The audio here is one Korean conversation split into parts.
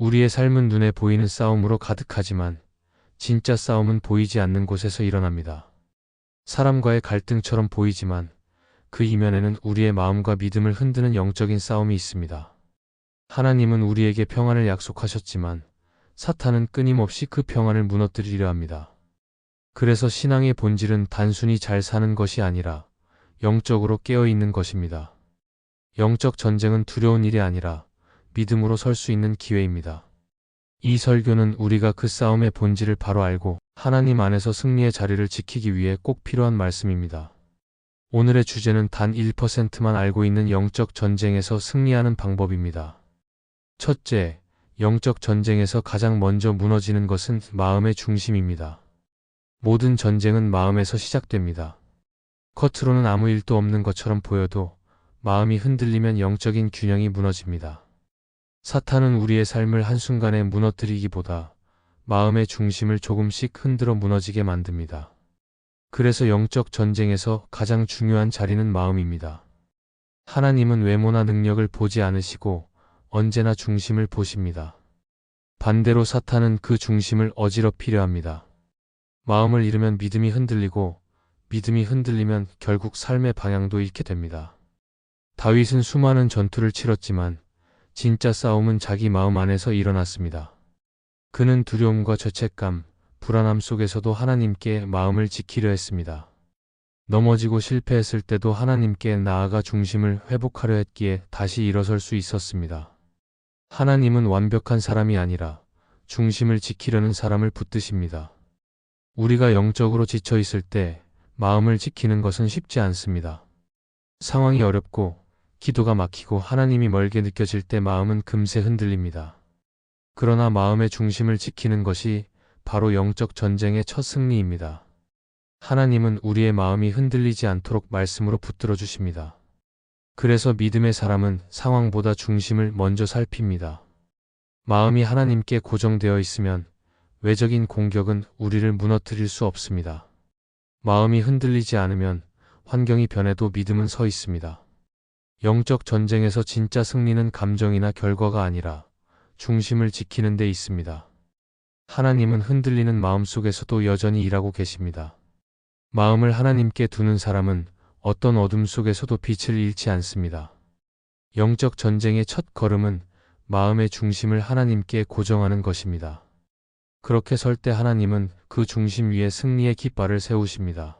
우리의 삶은 눈에 보이는 싸움으로 가득하지만 진짜 싸움은 보이지 않는 곳에서 일어납니다. 사람과의 갈등처럼 보이지만 그 이면에는 우리의 마음과 믿음을 흔드는 영적인 싸움이 있습니다. 하나님은 우리에게 평안을 약속하셨지만 사탄은 끊임없이 그 평안을 무너뜨리려 합니다. 그래서 신앙의 본질은 단순히 잘 사는 것이 아니라 영적으로 깨어 있는 것입니다. 영적 전쟁은 두려운 일이 아니라 믿음으로 설 수 있는 기회입니다. 이 설교는 우리가 그 싸움의 본질을 바로 알고 하나님 안에서 승리의 자리를 지키기 위해 꼭 필요한 말씀입니다. 오늘의 주제는 단 1%만 알고 있는 영적 전쟁에서 승리하는 방법입니다. 첫째, 영적 전쟁에서 가장 먼저 무너지는 것은 마음의 중심입니다. 모든 전쟁은 마음에서 시작됩니다. 겉으로는 아무 일도 없는 것처럼 보여도 마음이 흔들리면 영적인 균형이 무너집니다. 사탄은 우리의 삶을 한순간에 무너뜨리기보다 마음의 중심을 조금씩 흔들어 무너지게 만듭니다. 그래서 영적 전쟁에서 가장 중요한 자리는 마음입니다. 하나님은 외모나 능력을 보지 않으시고 언제나 중심을 보십니다. 반대로 사탄은 그 중심을 어지럽히려 합니다. 마음을 잃으면 믿음이 흔들리고 믿음이 흔들리면 결국 삶의 방향도 잃게 됩니다. 다윗은 수많은 전투를 치렀지만 진짜 싸움은 자기 마음 안에서 일어났습니다. 그는 두려움과 죄책감, 불안함 속에서도 하나님께 마음을 지키려 했습니다. 넘어지고 실패했을 때도 하나님께 나아가 중심을 회복하려 했기에 다시 일어설 수 있었습니다. 하나님은 완벽한 사람이 아니라 중심을 지키려는 사람을 붙드십니다. 우리가 영적으로 지쳐 있을 때 마음을 지키는 것은 쉽지 않습니다. 상황이 어렵고 기도가 막히고 하나님이 멀게 느껴질 때 마음은 금세 흔들립니다. 그러나 마음의 중심을 지키는 것이 바로 영적 전쟁의 첫 승리입니다. 하나님은 우리의 마음이 흔들리지 않도록 말씀으로 붙들어 주십니다. 그래서 믿음의 사람은 상황보다 중심을 먼저 살핍니다. 마음이 하나님께 고정되어 있으면 외적인 공격은 우리를 무너뜨릴 수 없습니다. 마음이 흔들리지 않으면 환경이 변해도 믿음은 서 있습니다. 영적 전쟁에서 진짜 승리는 감정이나 결과가 아니라 중심을 지키는 데 있습니다. 하나님은 흔들리는 마음 속에서도 여전히 일하고 계십니다. 마음을 하나님께 두는 사람은 어떤 어둠 속에서도 빛을 잃지 않습니다. 영적 전쟁의 첫 걸음은 마음의 중심을 하나님께 고정하는 것입니다. 그렇게 설 때 하나님은 그 중심 위에 승리의 깃발을 세우십니다.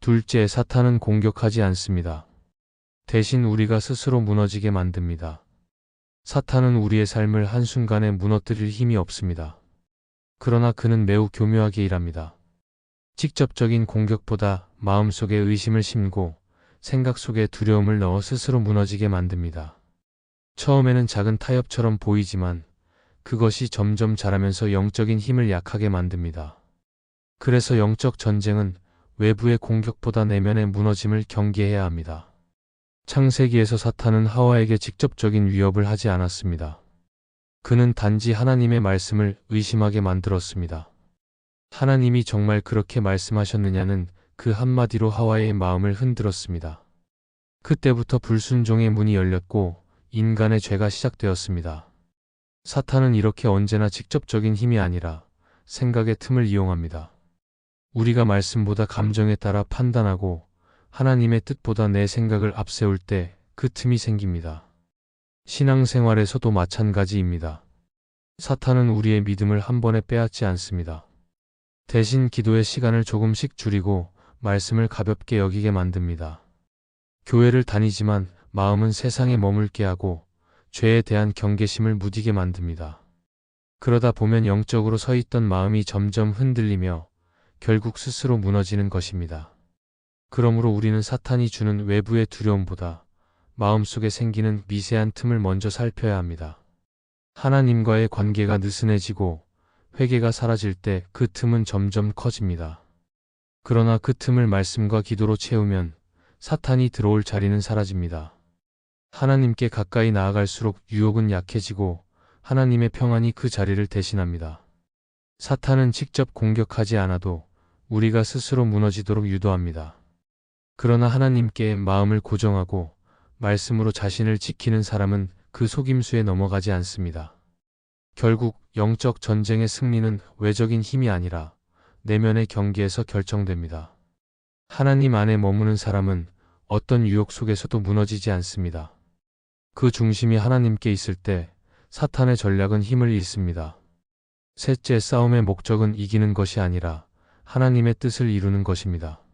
둘째, 사탄은 공격하지 않습니다. 대신 우리가 스스로 무너지게 만듭니다. 사탄은 우리의 삶을 한순간에 무너뜨릴 힘이 없습니다. 그러나 그는 매우 교묘하게 일합니다. 직접적인 공격보다 마음속에 의심을 심고 생각 속에 두려움을 넣어 스스로 무너지게 만듭니다. 처음에는 작은 타협처럼 보이지만 그것이 점점 자라면서 영적인 힘을 약하게 만듭니다. 그래서 영적 전쟁은 외부의 공격보다 내면의 무너짐을 경계해야 합니다. 창세기에서 사탄은 하와에게 직접적인 위협을 하지 않았습니다. 그는 단지 하나님의 말씀을 의심하게 만들었습니다. 하나님이 정말 그렇게 말씀하셨느냐는 그 한마디로 하와의 마음을 흔들었습니다. 그때부터 불순종의 문이 열렸고 인간의 죄가 시작되었습니다. 사탄은 이렇게 언제나 직접적인 힘이 아니라 생각의 틈을 이용합니다. 우리가 말씀보다 감정에 따라 판단하고 하나님의 뜻보다 내 생각을 앞세울 때 그 틈이 생깁니다. 신앙생활에서도 마찬가지입니다. 사탄은 우리의 믿음을 한 번에 빼앗지 않습니다. 대신 기도의 시간을 조금씩 줄이고 말씀을 가볍게 여기게 만듭니다. 교회를 다니지만 마음은 세상에 머물게 하고 죄에 대한 경계심을 무디게 만듭니다. 그러다 보면 영적으로 서 있던 마음이 점점 흔들리며 결국 스스로 무너지는 것입니다. 그러므로 우리는 사탄이 주는 외부의 두려움보다 마음속에 생기는 미세한 틈을 먼저 살펴야 합니다. 하나님과의 관계가 느슨해지고 회개가 사라질 때 그 틈은 점점 커집니다. 그러나 그 틈을 말씀과 기도로 채우면 사탄이 들어올 자리는 사라집니다. 하나님께 가까이 나아갈수록 유혹은 약해지고 하나님의 평안이 그 자리를 대신합니다. 사탄은 직접 공격하지 않아도 우리가 스스로 무너지도록 유도합니다. 그러나 하나님께 마음을 고정하고 말씀으로 자신을 지키는 사람은 그 속임수에 넘어가지 않습니다. 결국 영적 전쟁의 승리는 외적인 힘이 아니라 내면의 경계에서 결정됩니다. 하나님 안에 머무는 사람은 어떤 유혹 속에서도 무너지지 않습니다. 그 중심이 하나님께 있을 때 사탄의 전략은 힘을 잃습니다. 셋째 싸움의 목적은 이기는 것이 아니라 하나님의 뜻을 이루는 것입니다.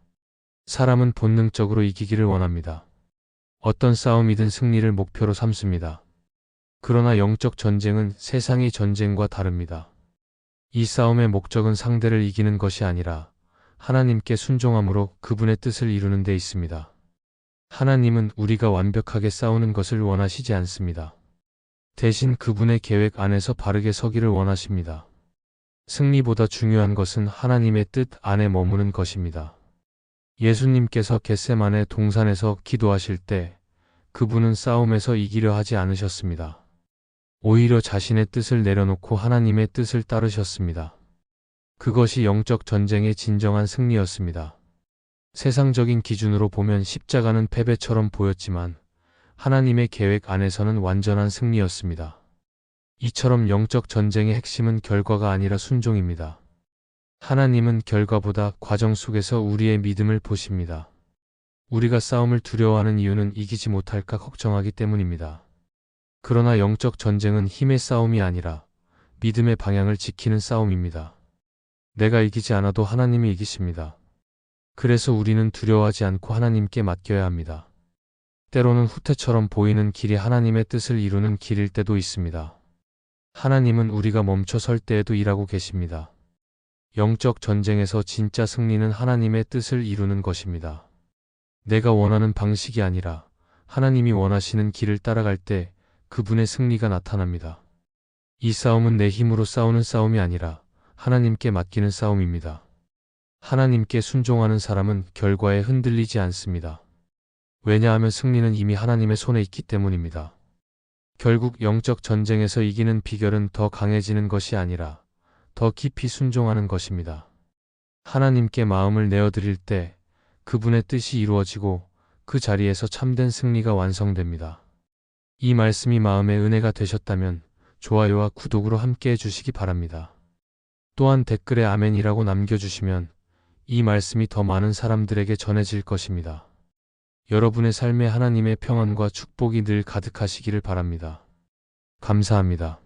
사람은 본능적으로 이기기를 원합니다. 어떤 싸움이든 승리를 목표로 삼습니다. 그러나 영적 전쟁은 세상의 전쟁과 다릅니다. 이 싸움의 목적은 상대를 이기는 것이 아니라 하나님께 순종함으로 그분의 뜻을 이루는 데 있습니다. 하나님은 우리가 완벽하게 싸우는 것을 원하시지 않습니다. 대신 그분의 계획 안에서 바르게 서기를 원하십니다. 승리보다 중요한 것은 하나님의 뜻 안에 머무는 것입니다. 예수님께서 겟세만의 동산에서 기도하실 때 그분은 싸움에서 이기려 하지 않으셨습니다. 오히려 자신의 뜻을 내려놓고 하나님의 뜻을 따르셨습니다. 그것이 영적 전쟁의 진정한 승리였습니다. 세상적인 기준으로 보면 십자가는 패배처럼 보였지만 하나님의 계획 안에서는 완전한 승리였습니다. 이처럼 영적 전쟁의 핵심은 결과가 아니라 순종입니다. 하나님은 결과보다 과정 속에서 우리의 믿음을 보십니다. 우리가 싸움을 두려워하는 이유는 이기지 못할까 걱정하기 때문입니다. 그러나 영적 전쟁은 힘의 싸움이 아니라 믿음의 방향을 지키는 싸움입니다. 내가 이기지 않아도 하나님이 이기십니다. 그래서 우리는 두려워하지 않고 하나님께 맡겨야 합니다. 때로는 후퇴처럼 보이는 길이 하나님의 뜻을 이루는 길일 때도 있습니다. 하나님은 우리가 멈춰 설 때에도 일하고 계십니다. 영적 전쟁에서 진짜 승리는 하나님의 뜻을 이루는 것입니다. 내가 원하는 방식이 아니라 하나님이 원하시는 길을 따라갈 때 그분의 승리가 나타납니다. 이 싸움은 내 힘으로 싸우는 싸움이 아니라 하나님께 맡기는 싸움입니다. 하나님께 순종하는 사람은 결과에 흔들리지 않습니다. 왜냐하면 승리는 이미 하나님의 손에 있기 때문입니다. 결국 영적 전쟁에서 이기는 비결은 더 강해지는 것이 아니라 더 깊이 순종하는 것입니다. 하나님께 마음을 내어드릴 때 그분의 뜻이 이루어지고 그 자리에서 참된 승리가 완성됩니다. 이 말씀이 마음의 은혜가 되셨다면 좋아요와 구독으로 함께 해주시기 바랍니다. 또한 댓글에 아멘이라고 남겨주시면 이 말씀이 더 많은 사람들에게 전해질 것입니다. 여러분의 삶에 하나님의 평안과 축복이 늘 가득하시기를 바랍니다. 감사합니다.